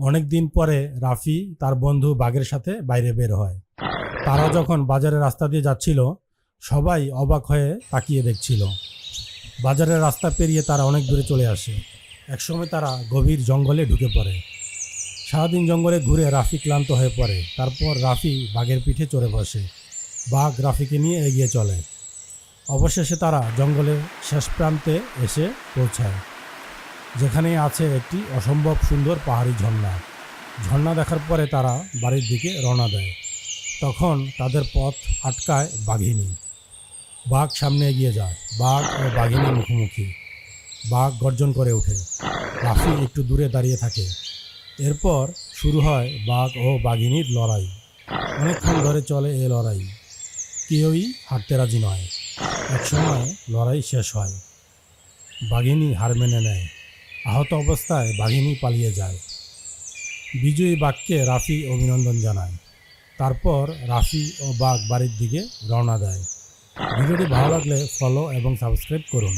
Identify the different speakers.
Speaker 1: অনেক দিন পরে রাফি তার বন্ধু বাঘের সাথে বাইরে বের হয়। তারা যখন বাজারের রাস্তা দিয়ে যাচ্ছিল, সবাই অবাক হয়ে তাকিয়ে দেখছিল। বাজারের রাস্তা পেরিয়ে তারা অনেক দূরে চলে আসে। একসময় তারা গভীর জঙ্গলে ঢুকে পড়ে। সারাদিন জঙ্গলে ঘুরে রাফি ক্লান্ত হয়ে পড়ে। তারপর রাফি বাঘের পিঠে চড়ে বসে। বাঘ রাফিকে নিয়ে এগিয়ে চলে। অবশেষে তারা জঙ্গলের শেষ প্রান্তে এসে পৌঁছায়। যেখানে আছে একটি অসম্ভব সুন্দর পাহাড়ি ঝর্ণা। ঝর্ণা দেখার পরে তারা বাড়ির দিকে রওনা দেয়। তখন তাদের পথ আটকায় বাঘিনী। বাঘ সামনে এগিয়ে যায়। বাঘ ও বাঘিনী মুখোমুখি। বাঘ গর্জন করে ওঠে। রাফি একটু দূরে দাঁড়িয়ে থাকে। এরপর শুরু হয় বাঘ ও বাঘিনীর লড়াই। অনেকক্ষণ ধরে চলে এ লড়াই। কেউই হাঁটতে রাজি নয়। একসময় লড়াই শেষ হয়। বাঘিনী হার মেনে নেয়। আহত অবস্থায় বাঘিনী পালিয়ে যায়। বিজয়ী বাঘকে রাফি অভিনন্দন জানায়। তারপর রাফি ও বাঘ বাড়ির দিকে রওনা দেয়। ভিডিওটি ভালো লাগলে ফলো এবং সাবস্ক্রাইব করুন।